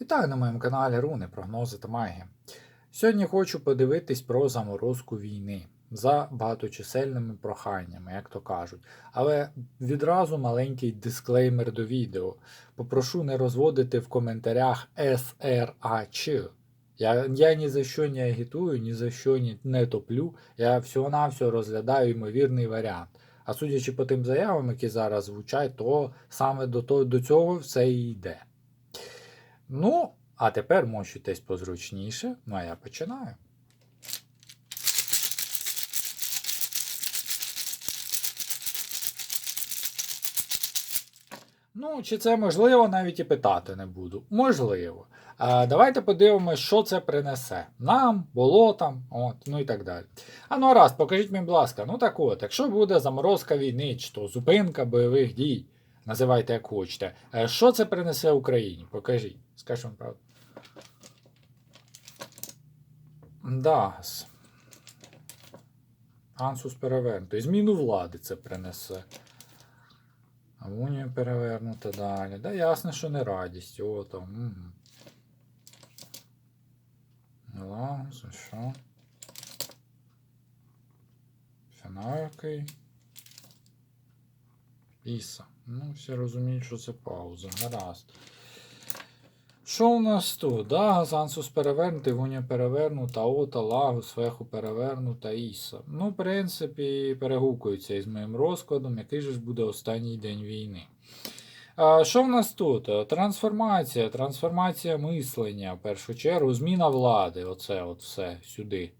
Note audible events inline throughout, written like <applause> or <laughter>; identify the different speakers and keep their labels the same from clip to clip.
Speaker 1: Вітаю на моєму каналі Руни, прогнози та магія. Сьогодні хочу подивитись про заморозку війни за багаточисельними проханнями, як то кажуть. Але відразу маленький дисклеймер до відео. Попрошу не розводити в коментарях СРАЧ. Я, я ні за що не агітую, ні за що не топлю. Я всього-навсього розглядаю ймовірний варіант. А судячи по тим заявам, які зараз звучать, то саме до, того, до цього все і йде. Ну, а тепер мощуйтесь позручніше, ну а я починаю. Ну, чи це можливо, навіть і питати не буду. Можливо. А, давайте подивимось, що це принесе нам, болотам, от, ну і так далі. А ну раз, покажіть мені, будь ласка, ну так от, якщо буде заморозка війни, чи то зупинка бойових дій, називайте як хочете, е, що це принесе Україні? Покажіть. Скажіть вам правду. Да. с- Ансус перевернутий. Зміну влади це принесе. Унія перевернута далі. Да, ясно, що не радість. О, там. Угу. Лагус, що? Фінал? Іса. Ну, всі розуміють, що це пауза. Гаразд. Що у нас тут? Да, Газансус перевернутий, Вуня перевернута, Ота, Лагус, Феху перевернута, Іса. Ну, в принципі, перегукується із моїм розкладом, який же ж буде останній день війни. Що в нас тут? Трансформація, трансформація мислення, в першу чергу, зміна влади. Оце от все сюди.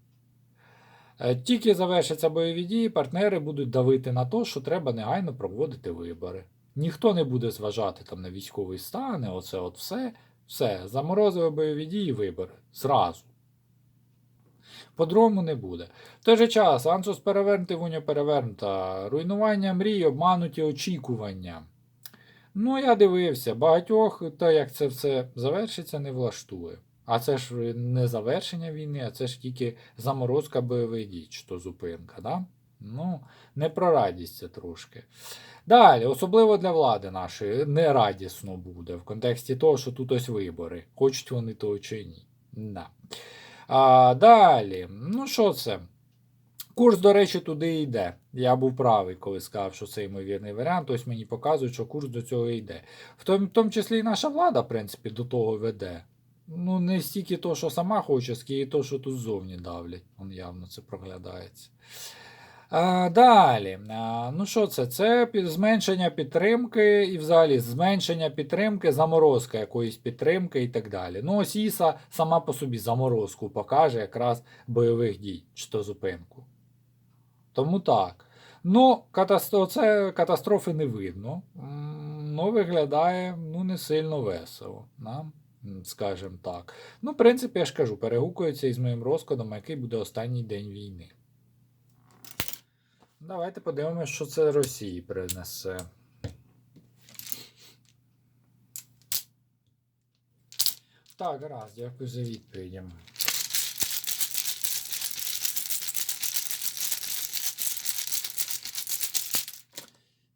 Speaker 1: Е, Тільки завершаться бойові дії, партнери будуть давити на те, що треба негайно проводити вибори. Ніхто не буде зважати там на військовий стан, оце от все. Все, заморозили бойові дії, вибори. Зразу. По-другому не буде. В той же час, Ансус перевернутий, Вуня перевернута, руйнування мрій, обмануті очікування. Ну, я дивився, багатьох, то як це все завершиться, не влаштує. А це ж не завершення війни, а це ж тільки заморозка бойових дій, чи то зупинка. Да? Ну, не про радість це трошки. Далі, особливо для влади нашої, нерадісно буде в контексті того, що тут ось вибори. Хочуть вони того чи ні. Да. А, далі, ну що це? Курс, до речі, туди йде. Я був правий, коли сказав, що це ймовірний варіант. Ось мені показують, що курс до цього йде. В тому, в тому числі і наша влада, в принципі, до того веде. Ну, не стільки то, що сама хоче, скільки то, що тут ззовні давлять. Вон явно це проглядається. А, далі, а, ну що це? Це зменшення підтримки і взагалі зменшення підтримки, заморозка якоїсь підтримки і так далі. Ну, ось Іса сама по собі заморозку покаже якраз бойових дій, чи то зупинку. Тому так. Ну, катастро... це катастрофи не видно. Ну, виглядає ну, не сильно весело. Нам, скажімо так. Ну, в принципі, я ж кажу, перегукується із моїм розкладом, який буде останній день війни. Давайте подивимося, що це Росії принесе. Так, гаразд, дякую за відповіді.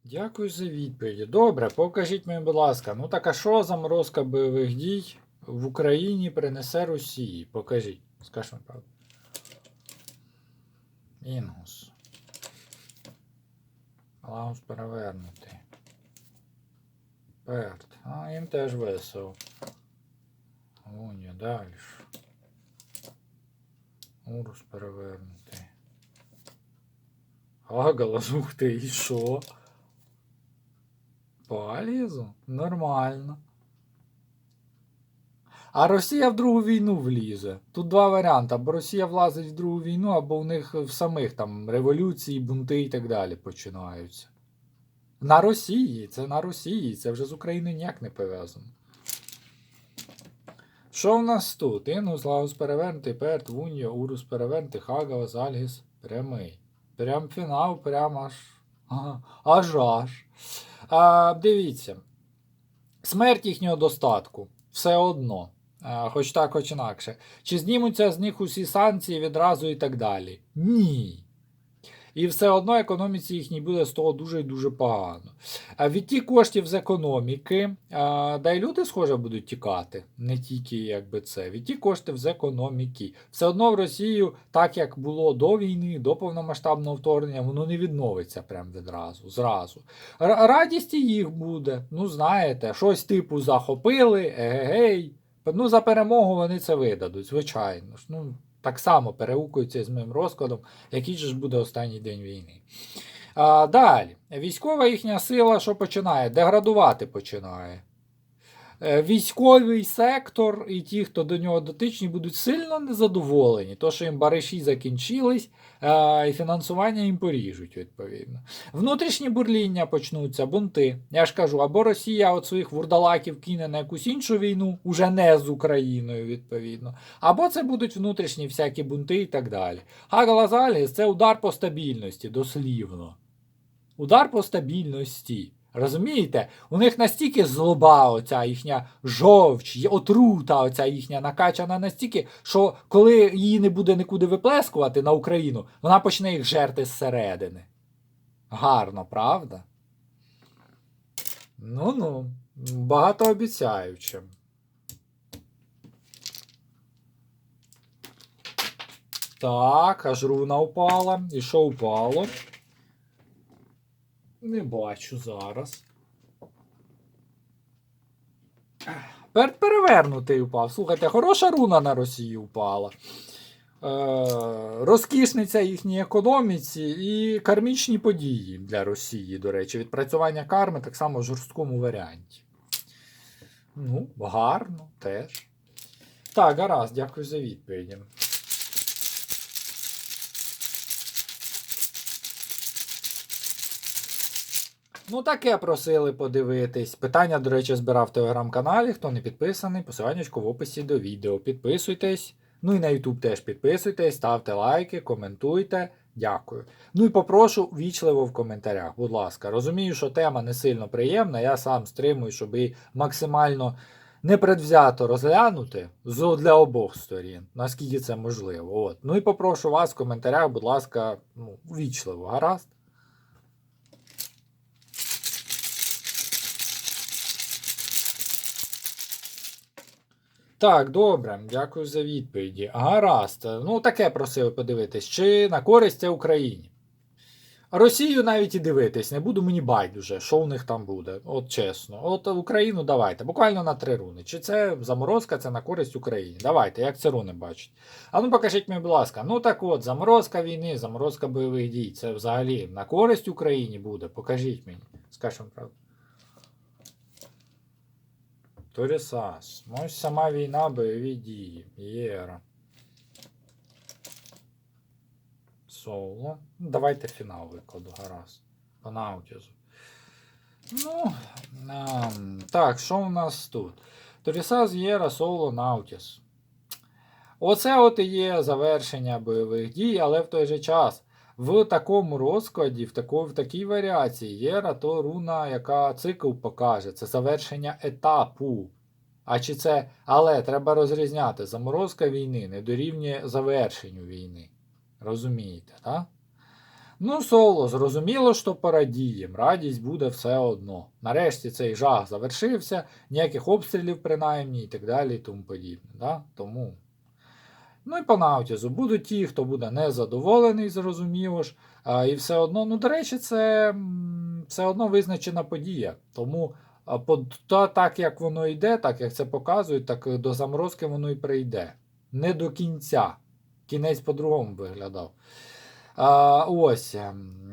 Speaker 1: Дякую за відповіді. Добре, покажіть мені, будь ласка, ну так а що заморозка бойових дій в Україні принесе Росії? Покажіть. Скажіть мені правду. Інгус. Лаус перевернутий. Перт. А, їм теж весело. Луня, далі. Урус перевернутий. Агалас, ух ти, і що? Полізу? Нормально. А Росія в другу війну влізе. Тут два варіанти. Або Росія влазить в другу війну, або в них в самих там революції, бунти і так далі починаються. На Росії, це на Росії, це вже з Україною ніяк не пов'язано. Що в нас тут? Інгус, Лаус перевернутий, Перт, Вунья, Урус перевернутий, Хагавас, Альгіс прямий. Прям фінал, прям аж. Аж аж. А, дивіться. Смерть їхнього достатку. Все одно. Хоч так, хоч інакше. Чи знімуться з них усі санкції відразу і так далі? Ні. І все одно економіці їхній буде з того дуже і дуже погано. А відтік коштів з економіки, а, да й люди, схоже, будуть тікати. Не тільки якби це. Відтік коштів з економіки. Все одно в Росію, так як було до війни, до повномасштабного вторгнення, воно не відновиться прям відразу. Зразу. Радість їх буде. Ну, знаєте, щось типу захопили, егегей. Ну, за перемогу вони це видадуть, звичайно ж. Ну, так само переукуються з моїм розкладом, який ж буде останній день війни. А, далі. Військова їхня сила, що починає? Деградувати починає. Е, Військовий сектор і ті, хто до нього дотичні, будуть сильно незадоволені, то що їм бариші закінчились, е, і фінансування їм поріжуть, відповідно. Внутрішні бурління почнуться, бунти. Я ж кажу, або Росія от своїх вурдалаків кине на якусь іншу війну, уже не з Україною, відповідно. Або це будуть внутрішні всякі бунти і так далі. Хагалазаліс це удар по стабільності, дослівно. Удар по стабільності. Розумієте? У них настільки злоба, оця їхня жовч, отрута, оця їхня накачана настільки, що коли її не буде нікуди виплескувати на Україну, вона почне їх жерти зсередини. Гарно, правда? Ну ну, багатообіцяюче. Так, аж руна упала. І що упало? Не бачу зараз. Пер перевернутий упав. Слухайте, хороша руна на Росію впала. Е, розкішниця їхній економіці і кармічні події для Росії, до речі. Відпрацювання карми так само в жорсткому варіанті. Ну, гарно теж. Так, гаразд, дякую за відповіді. Ну, таке просили подивитись. Питання, до речі, збирав в телеграм-каналі. Хто не підписаний, посиланнячко в описі до відео. Підписуйтесь. Ну і на YouTube теж підписуйтесь, ставте лайки, коментуйте. Дякую. Ну і попрошу вічливо в коментарях, будь ласка. Розумію, що тема не сильно приємна. Я сам стримую, щоб її максимально непредвзято розглянути для обох сторін, наскільки це можливо. От. Ну і попрошу вас в коментарях, будь ласка, ну, вічливо, гаразд. Так, добре, дякую за відповіді. Гаразд. Ну, таке просили подивитись, чи на користь це Україні. Росію навіть і дивитись не буду, мені байдуже, що у них там буде. От чесно. От Україну давайте, буквально на три руни. Чи це заморозка, це на користь Україні? Давайте, як це руни бачать. А ну покажіть мені, будь ласка. Ну так от, заморозка війни, заморозка бойових дій. Це взагалі на користь Україні буде. Покажіть мені. Скажемо правду. Торісас. Ось сама війна, бойові дії. Єра. Соло. Ну, Давайте фінал викладу, гаразд. По наутізу. Ну, ем, так, що у нас тут? Торісас, Єра, Соло, Наутіс. Оце от і є завершення бойових дій, але в той же час. В такому розкладі, в, тако, в такій варіації Єра то руна, яка цикл покаже. Це завершення етапу. А чи це. Але треба розрізняти. Заморозка війни не дорівнює завершенню війни. Розумієте, так? Ну, соло, зрозуміло, що порадієм. Радість буде все одно. Нарешті цей жах завершився, ніяких обстрілів, принаймні, і так далі, і тому подібне. Да? Тому. Ну і по наутізу. Будуть ті, хто буде незадоволений, зрозуміло ж. А, і все одно, ну, до речі, це все одно визначена подія. Тому по, та, так, як воно йде, так як це показують, так до заморозки воно і прийде. Не до кінця. Кінець по-другому виглядав. А, ось. ем,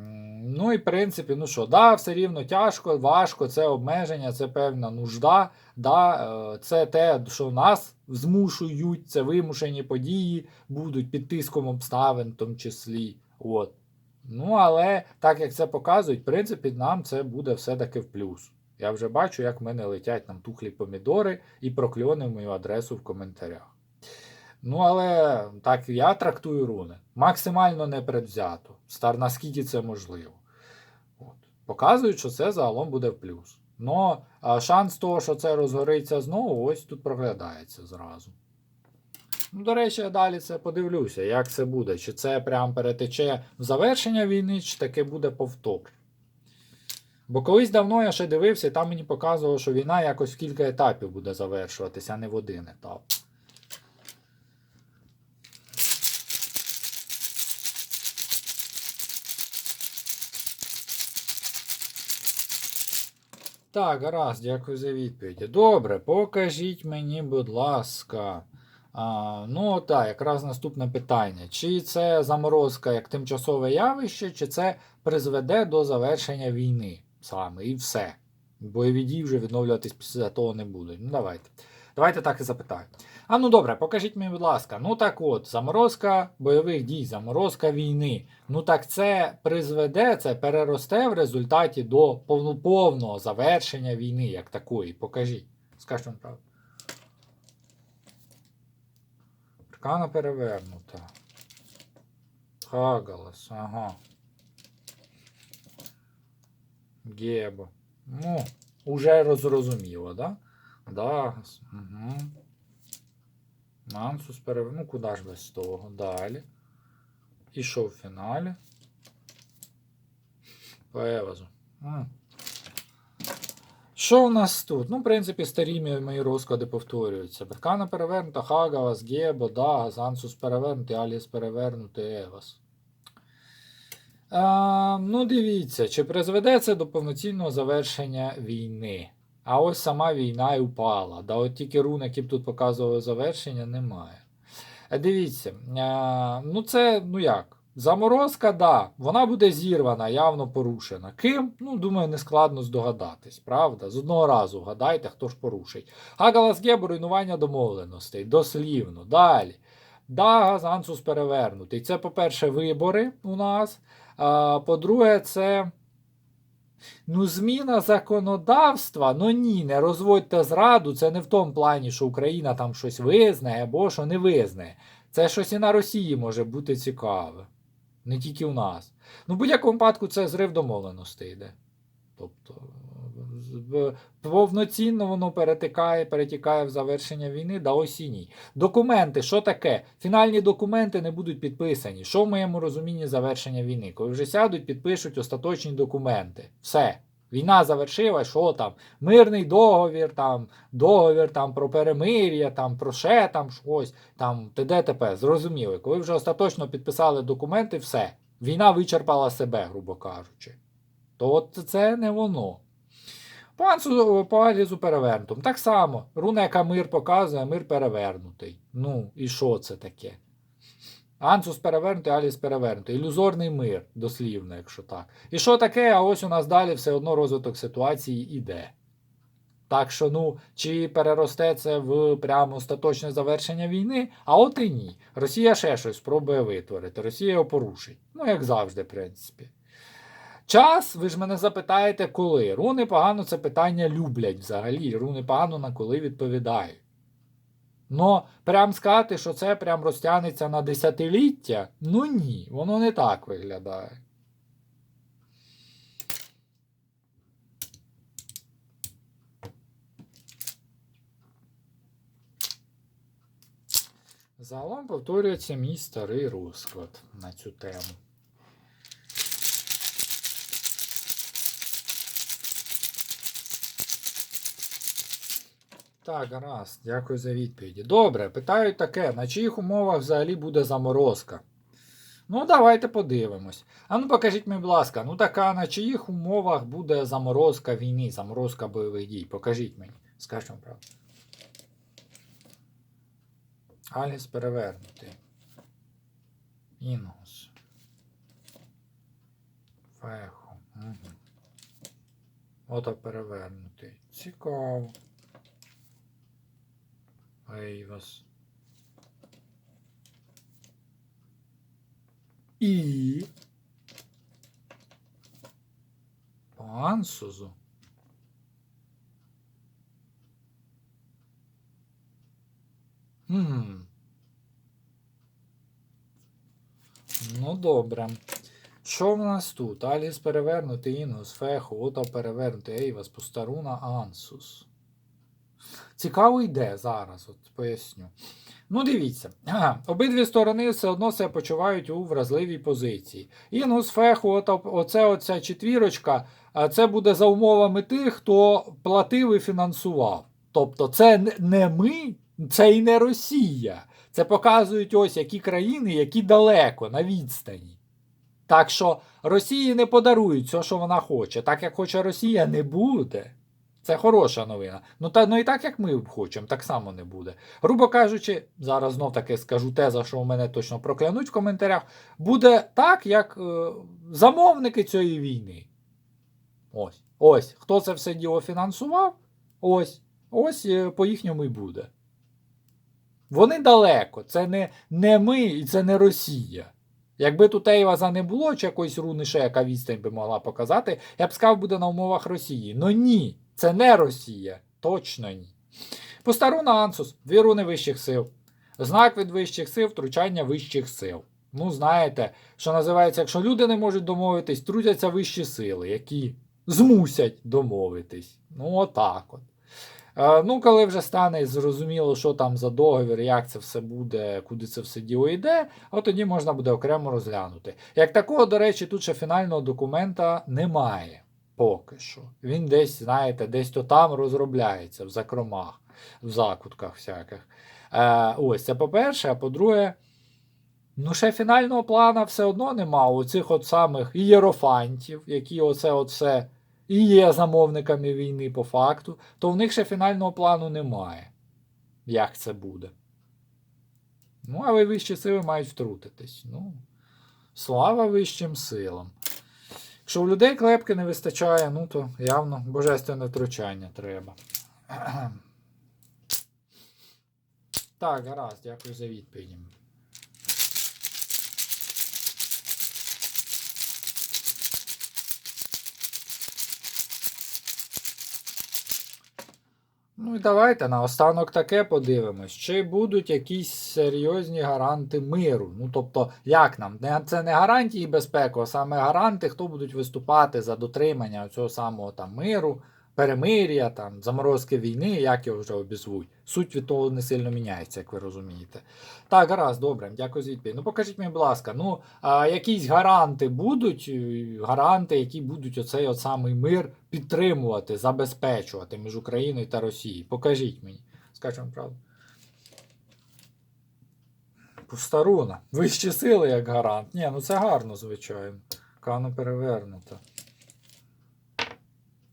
Speaker 1: Ну і в принципі, ну що, да, все рівно тяжко, важко, це обмеження, це певна нужда. Да, е, Це те, що нас змушують, це вимушені події будуть під тиском обставин, в тому числі. От. Ну, але так як це показують, в принципі, нам це буде все-таки в плюс. Я вже бачу, як в мене летять нам тухлі помідори і прокльони в мою адресу в коментарях. Ну, але так я трактую руни. Максимально непредвзято. Стар, наскільки це можливо. От. Показують, що це загалом буде в плюс. Но шанс того, що це розгориться знову, ось тут проглядається зразу. Ну, до речі, я далі це подивлюся, як це буде. Чи це прям перетече в завершення війни, чи таке буде повтор. Бо колись давно я ще дивився, і там мені показувало, що війна якось в кілька етапів буде завершуватися, а не в один етап. Так, гаразд, дякую за відповіді. Добре, покажіть мені, будь ласка. А, ну, так, якраз наступне питання. Чи це заморозка як тимчасове явище, чи це призведе до завершення війни саме і все. Бойові дії вже відновлюватись після того не будуть. Ну, давайте. Давайте так і запитаю. А ну добре, покажіть мені, будь ласка. Ну так от, заморозка бойових дій, заморозка війни. Ну так це призведе, це переросте в результаті до повно- повного завершення війни, як такої. Покажіть. Скажіть вам правду. Аркана перевернута. Хагалас, ага. Гебо. Ну, уже розрозуміло, да? Дагас. Угу. Мансус перев... Ну, куди ж без того? Далі. І що в фіналі? По Евазу. Що у нас тут? Ну, в принципі, старі мої розклади повторюються. Беркана перевернута, Хагавас, Гебо, Дагас, Ансус перевернутий, Аліс перевернутий, Евас. А, ну, дивіться, чи призведе це до повноцінного завершення війни? А ось сама війна і упала. Да, от тільки рун, які б тут показували завершення, немає. Е, Дивіться, ну це ну як? Заморозка, да, вона буде зірвана, явно порушена. Ким? Ну, думаю, не складно здогадатись, правда? З одного разу вгадайте, хто ж порушить. Хагалас Гебо, руйнування домовленостей, дослівно. Далі. Дагас, Ансус перевернутий. Це, по-перше, вибори у нас. По-друге, це. Ну, зміна законодавства, ну ні, не розводьте зраду. Це не в тому плані, що Україна там щось визнає або що не визнає. Це щось і на Росії може бути цікаве. Не тільки в нас. Ну, в будь-якому випадку це зрив домовленостей йде. Тобто, повноцінно воно перетикає, перетікає в завершення війни до осінній. Документи, що таке? Фінальні документи не будуть підписані. Що в моєму розумінні завершення війни? Коли вже сядуть, підпишуть остаточні документи. Все. Війна завершилась, що там? Мирний договір, там, договір там, про перемир'я, там, про ще там щось, там, т.д. т.п. Зрозуміли. Коли вже остаточно підписали документи, все. Війна вичерпала себе, грубо кажучи. То от це не воно. По, Ансу, по Алізу перевернутому. Так само. Руна, яка мир показує, мир перевернутий. Ну, і що це таке? Ансус перевернутий, Аліс перевернутий. Ілюзорний мир, дослівно, якщо так. І що таке, а ось у нас далі все одно розвиток ситуації іде. Так що, ну, чи переросте це в прямо остаточне завершення війни, а от і ні. Росія ще щось спробує витворити. Росія його порушить. Ну, як завжди, в принципі. Час, ви ж мене запитаєте, коли. Руни погано це питання люблять взагалі. Руни погано на коли відповідають. Но прям сказати, що це прям розтягнеться на десятиліття, ну ні, воно не так виглядає. Загалом повторюється мій старий розклад на цю тему. Так, гаразд, дякую за відповіді. Добре, питають таке: на чиїх умовах взагалі буде заморозка? Ну, давайте подивимось. А ну покажіть мені, будь ласка, ну така на чиїх умовах буде заморозка війни, заморозка бойових дій? Покажіть мені. Скажіть вам правду. Аліс перевернутий. Інгус. Фехо. Угу. Ото перевернутий. Цікаво. І. По Ансузу. Хм. Ну, добре. Що в нас тут? Аліс перевернутий, Інгус, Фехо, Ото перевернутий, Ейвас, Постаруна, Ансус. Цікаво йде зараз, от поясню. Ну, дивіться, ага, обидві сторони все одно себе почувають у вразливій позиції. Інгус Феху, от, оце оця четвірочка, це буде за умовами тих, хто платив і фінансував. Тобто, це не- ми, це і не Росія. Це показують ось які країни, які далеко на відстані. Так що Росії не подарують все, що вона хоче. Так як хоче Росія, не буде. Це хороша новина. Ну та ну і так як ми хочемо, так само не буде. Грубо кажучи, зараз знов таки скажу те, за що мене точно проклянуть в коментарях. Буде так, як е, замовники цієї війни. Ось. Ось. Хто це все діло фінансував? Ось. Ось е, по їхньому і буде. Вони далеко. Це не, не ми і це не Росія. Якби тут Ейваза не було, чи якоїсь руни ще яка відстань би могла показати, я б сказав, буде на умовах Росії. Ну ні, це не Росія. Точно ні. Постаруна Ансус, дві руни вищих сил. Знак від вищих сил, втручання вищих сил. Ну, знаєте, що називається, якщо люди не можуть домовитись, трудяться вищі сили, які змусять домовитись. Ну, отак от. Е, ну, коли вже стане зрозуміло, що там за договір, як це все буде, куди це все діло йде, от тоді можна буде окремо розглянути. Як такого, до речі, тут ще фінального документа немає поки що. Він десь, знаєте, десь то там розробляється в закромах, в закутках всяких. Е, ось це по-перше, а по-друге, ну ще фінального плана все одно нема. У цих от самих ієрофантів, які оце все і є замовниками війни по факту, то в них ще фінального плану немає. Як це буде? Ну, але вищі сили мають втрутитись. Ну, слава вищим силам. Якщо у людей клепки не вистачає, ну то явно божественне втручання треба. <clears throat> Так, гаразд, дякую за відповіді. Ну і давайте наостанок таке подивимось. Чи будуть якісь серйозні гаранти миру? Ну тобто, як нам? Це не гарантії безпеки, а саме гаранти, хто будуть виступати за дотримання цього самого там миру, перемир'я, там, заморозки війни, як його вже обізвуть. Суть від того не сильно міняється, як ви розумієте. Так, гаразд, добре, дякую за відповідь. Ну покажіть мені, будь ласка, ну а якісь гаранти будуть, е, гаранти, які будуть оцей от самий мир підтримувати, забезпечувати між Україною та Росією. Покажіть мені. Скажемо правду. Пустаруна. Вищі сили як гарант. Ні, ну це гарно, звичайно. Кана перевернута.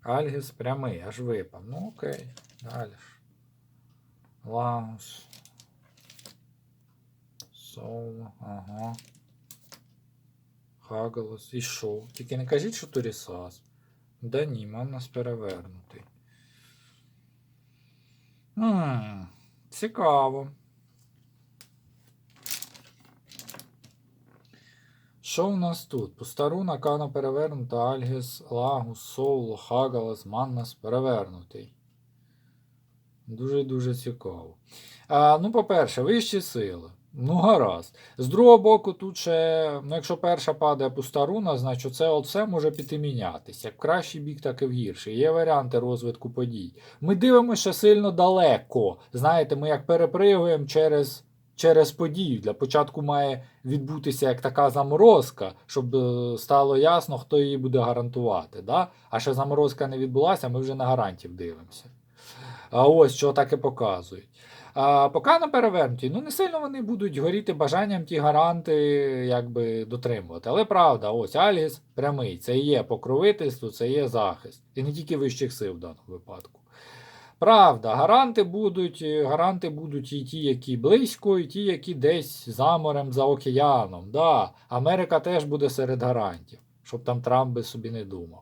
Speaker 1: Альгіс прямий, аж випав. Ну окей. Далі ж. Лаус. Соло, ага. Хагалос. І що? Тільки не кажіть, що Турісас. Да ні, нас перевернутий. Хм, цікаво. Що у нас тут? Постаруна, Кана перевернута, Альгіс, Лагус, Соуло, Хагалас, Маннас перевернутий. Дуже-дуже цікаво. А, ну, по-перше, вищі сили. Ну, гаразд. З другого боку, тут ще, ну, якщо перша падає пустаруна, значить це оце може піти мінятися. Як в кращий бік, так і в гірший. Є варіанти розвитку подій. Ми дивимося сильно далеко. Знаєте, ми як перепригуємо через, через подію. Для початку має відбутися як така заморозка, щоб е, стало ясно, хто її буде гарантувати. Да? А ще заморозка не відбулася, ми вже на гарантів дивимося. А ось що так і показують. А поки на перевернуті, ну не сильно вони будуть горіти бажанням ті гаранти якби дотримувати. Але правда, ось Альгіс прямий, це є покровительство, це є захист. І не тільки вищих сил в даному випадку. Правда, гаранти будуть, е, гаранти будуть і ті, які близько, і ті, які десь за морем, за океаном. Да, Америка теж буде серед гарантів, щоб там Трамп би собі не думав.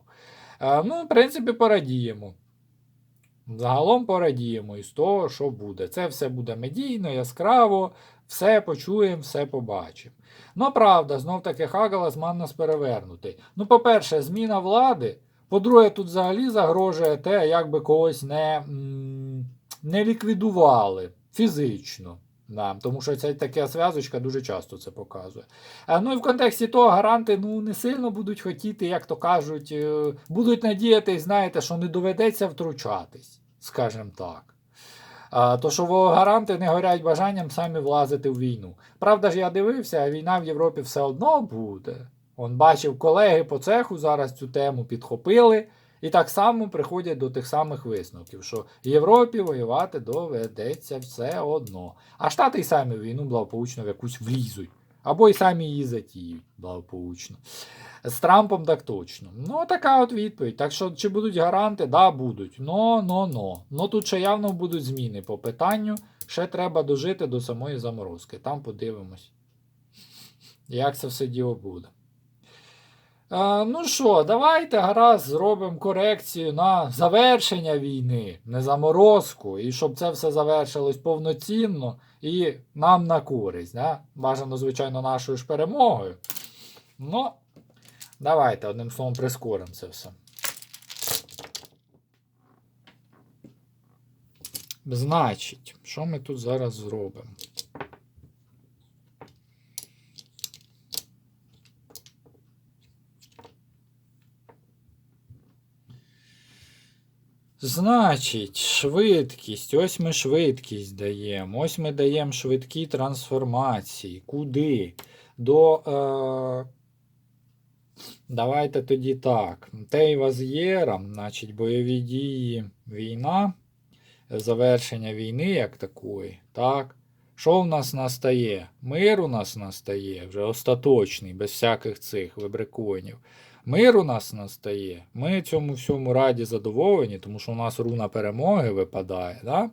Speaker 1: Е, ну, в принципі, порадіємо. Загалом порадіємо із того, що буде. Це все буде медійно, яскраво, все почуємо, все побачимо. Ну, правда, знов таки Хагалас мав нас перевернутий. Ну, по-перше, зміна влади. По-друге, тут взагалі загрожує те, як би когось не, не ліквідували фізично. Да, тому що ця така зв'язочка дуже часто це показує. Ну і в контексті того гаранти ну, не сильно будуть хотіти, як то кажуть, е, будуть надіятись, знаєте, що не доведеться втручатись, скажімо так. А, то, що гаранти не горять бажанням самі влазити в війну. Правда ж, я дивився, війна в Європі все одно буде. Он бачив, колеги по цеху зараз цю тему підхопили. І так само приходять до тих самих висновків, що Європі воювати доведеться все одно. А Штати й самі війну благополучно в якусь влізуть. Або й самі її затіють благополучно. З Трампом так точно. Ну, така от відповідь. Так що, чи будуть гаранти? Да, будуть. Но, но, но. Ну тут ще явно будуть зміни по питанню. Ще треба дожити до самої заморозки. Там подивимось, як це все діло буде. А, ну що, давайте гаразд зробимо корекцію на завершення війни, не заморозку, і щоб це все завершилось повноцінно і нам на користь. Да? Бажано, звичайно, нашою ж перемогою. Ну, давайте одним словом прискоримо це все. Значить, що ми тут зараз зробимо? Значить, швидкість. Ось ми швидкість даємо. Ось ми даємо швидкі трансформації. Куди? До. Е... Давайте тоді так. Тейва Єром, значить, бойові дії, війна, завершення війни як такої. Так. Що в нас настає? Мир у нас настає, вже остаточний, без всяких цих вибриконів. Мир у нас настає. Ми цьому всьому раді задоволені, тому що у нас руна перемоги випадає. Да?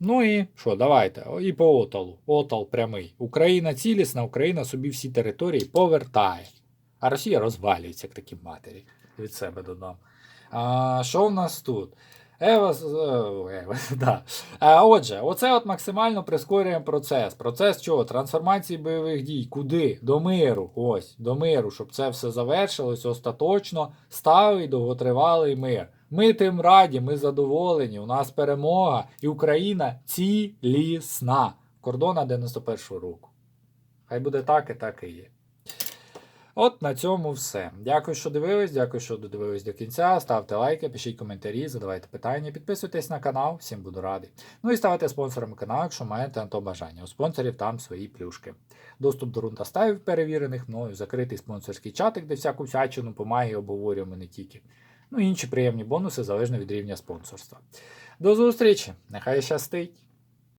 Speaker 1: Ну і що, давайте. І по Оталу. Отал прямий. Україна цілісна, Україна собі всі території повертає. А Росія розвалюється, як такі матері. Від себе додам. А, що в нас тут? Ева, з- е, <laughs> да. А, отже, оце от максимально прискорюємо процес. Процес чого? Трансформації бойових дій. Куди? До миру. Ось, до миру, щоб це все завершилось остаточно, сталий довготривалий мир. Ми тим раді, ми задоволені, у нас перемога, і Україна цілісна. Кордона 91-го року. Хай буде так і так і є. От на цьому все. Дякую, що дивились, дякую, що додивились до кінця. Ставте лайки, пишіть коментарі, задавайте питання, підписуйтесь на канал, всім буду радий. Ну і ставайте спонсорами каналу, якщо маєте на то бажання. У спонсорів там свої плюшки. Доступ до рунта ставів перевірених мною, закритий спонсорський чатик, де всяку всячину по магії обговорюємо не тільки. Ну і інші приємні бонуси залежно від рівня спонсорства. До зустрічі! Нехай щастить!